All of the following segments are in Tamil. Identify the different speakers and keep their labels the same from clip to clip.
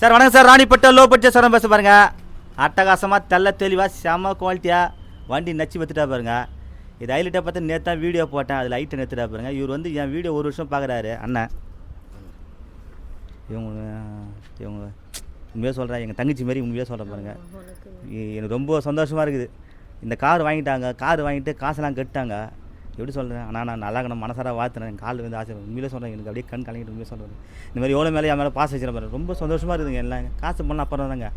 Speaker 1: சார் வணக்கம் sir. Ranipet low budget sir பேச பாருங்க. அட்டகாசமாக தெல்ல தெளிவாக செம குவாலிட்டியாக வண்டி நச்சு வச்சுட்டா பாருங்க. இது ஹைலைட்டாக பார்த்து நேற்று தான் வீடியோ போட்டேன். அதில் லைட்டை நிறுத்திட்டா பாருங்க. இவர் வந்து என் வீடியோ ஒரு வருஷம் பார்க்குறாரு அண்ணன். இவங்க இவங்க உண்மையாக சொல்கிறேன் எங்கள் தங்கச்சி மாரி உண்மையாக சொல்கிறேன் பாருங்க. எனக்கு ரொம்ப சந்தோஷமாக இருக்குது. இந்த கார் வாங்கிட்டாங்க. கார் வாங்கிட்டு காசெல்லாம் கட்டாங்க எப்படி சொல்கிறேன் ஆனால் நான் நல்லா இருக்கணும் மனசார வாழ்த்துனேன் என் கால் வந்து ஆசை உண்மையிலே சொல்கிறேன் எனக்கு அப்படியே கண் கலங்கிட்டு உண்மையிலே சொல்கிறேன் இந்த மாதிரி எவ்வளோ மேலே என் மேலே பாஸ் வச்சுருப்பேன் பாருங்க ரொம்ப சந்தோஷமாக இருக்குதுங்க எல்லாம். காசு பண்ண அப்புறம் தாங்க.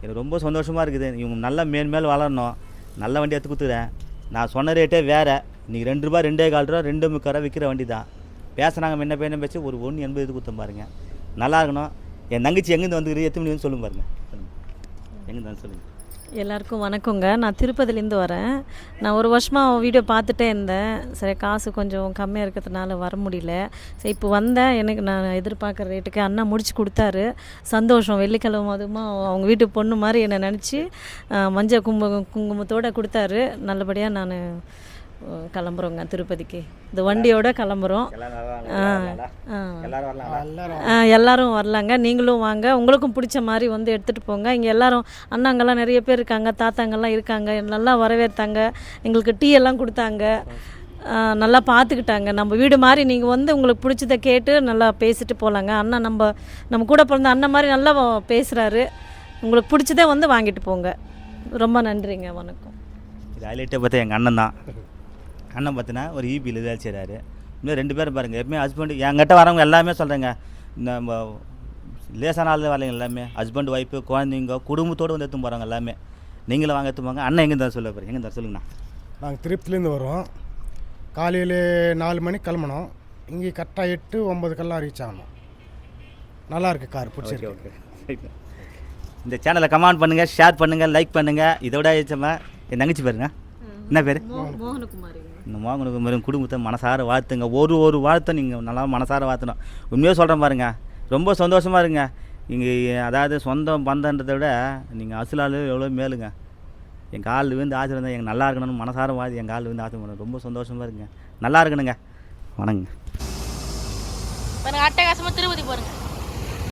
Speaker 1: எனக்கு ரொம்ப சந்தோஷமாக இருக்குது. இவங்க நல்லா மேல் மேல் வளரணும். நல்ல வண்டி எடுத்து கொடுத்துக்கிறேன். நான் சொன்ன ரேட்டே வேறு. இன்றைக்கி ரெண்டு ரூபா ரெண்டே கால் ரூபா ரெண்டு முக்கால் ரூபா விற்கிற வண்டி தான் பேசுனாங்க முன்ன பேன பேச்சு ஒரு ஒன்று எண்பது இது கொடுத்தோம் பாருங்கள் நல்லா இருக்கணும். என் தங்கச்சி எங்கேருந்து வந்துக்கிறது எத்தனை மணி வந்து சொல்லுங்க பாருங்கள் எங்கேருந்து வந்து சொல்லுங்கள்
Speaker 2: எல்லாருக்கும் வணக்கங்க. நான் திருப்பதிலேருந்து வரேன். நான் ஒரு வருஷமாக வீடியோ பார்த்துட்டே இருந்தேன். சரி காசு கொஞ்சம் கம்மியாக இருக்கிறதுனால வர முடியல. சரி இப்போ வந்தேன். எனக்கு நான் எதிர்பார்க்குற ரேட்டுக்கு அண்ணா முடிச்சு கொடுத்தாரு. சந்தோஷம். வெள்ளிக்கிழமை அதுமா அவங்க வீட்டு பொண்ணு மாதிரி என்னை நினச்சி மஞ்சள் கும்ப குங்குமத்தோடு கொடுத்தாரு. நல்லபடியாக நான் கிளம்புறோங்க திருப்பதிக்கு. இந்த வண்டியோட கிளம்புறோம்.
Speaker 1: எல்லாரும் வரலாம்.
Speaker 2: ஆ, எல்லாரும் வரலாங்க. நீங்களும் வாங்க. உங்களுக்கும் பிடிச்ச மாதிரி வந்து எடுத்துகிட்டு போங்க. இங்கே எல்லாரும் அண்ணாங்கெல்லாம் நிறைய பேர் இருக்காங்க தாத்தாங்கெல்லாம் இருக்காங்க நல்லா வரவேற்றாங்க. எங்களுக்கு டீ எல்லாம் கொடுத்தாங்க. நல்லா பார்த்துக்கிட்டாங்க நம்ம வீடு மாதிரி நீங்கள் வந்து உங்களுக்கு பிடிச்சத கேட்டு நல்லா பேசிட்டு போகலாங்க அண்ணா நம்ம நம்ம கூட பிறந்த அண்ணன் மாதிரி நல்லா பேசுகிறாரு உங்களுக்கு பிடிச்சதே வந்து வாங்கிட்டு போங்க. ரொம்ப நன்றிங்க. வணக்கம்.
Speaker 1: இது ஹைலைட்டே பார்த்தா எங்கள் அண்ணன் தான். அண்ணன் பார்த்தீங்கன்னா ஒரு E ஈபியில் வேலை செய்கிறாரு இன்னும் ரெண்டு பேரும் பாருங்கள் எப்பவுமே ஹஸ்பண்ட் என்கிட்ட வரவங்க எல்லாமே சொல்கிறேங்க நம்ம லேசான ஆள் வரலைங்க எல்லாமே. ஹஸ்பண்ட் ஒய்ஃபு குழந்தைங்க குடும்பத்தோடு வந்து எடுத்து போகிறாங்க எல்லாமே. நீங்களும் வாங்க எடுத்து போங்க. அண்ணன் எங்கே தான் சொல்ல போகிறேன் எங்கே தான் சொல்லுங்கண்ணா.
Speaker 3: நாங்கள் திருப்பதிலேருந்து வரோம் காலையில் நாலு மணிக்கு கிளம்பணும். இங்கே கரெக்டாக எட்டு ஒம்பதுக்கெல்லாம் ரீச் ஆகணும். நல்லா இருக்கு கார் பிடிச்சிருக்கு.
Speaker 1: ஓகே. இந்த சேனலை கமெண்ட் பண்ணுங்கள் ஷேர் பண்ணுங்கள் லைக் பண்ணுங்கள் இதோட என் தங்கச்சி பாருங்க என்ன பேர்?
Speaker 2: மோகனகுமாரி.
Speaker 1: இந்த மோகனுக்கு மாதிரி குடும்பத்தை மனசார வாழ்த்துங்க. ஒரு ஒரு வாழ்த்தை நீங்கள் நல்லா மனசார வாழ்த்தணும். உண்மையாக சொல்கிறேன் பாருங்க. ரொம்ப சந்தோஷமாக இருங்க. இங்கே அதாவது சொந்தம் பந்தன்றதை விட நீங்கள் அசுலால் எவ்வளோ மேலுங்க. என் காலில் விழுந்து இருந்தால் எங்கள் நல்லா இருக்கணும்னு மனசார வாழ்த்து என் காலில் விழுந்து பண்ணணும். ரொம்ப சந்தோஷமாக இருங்க. நல்லா இருக்கணுங்க. வணங்க
Speaker 4: அட்டகாசமாக திருப்பதி போகிறேங்க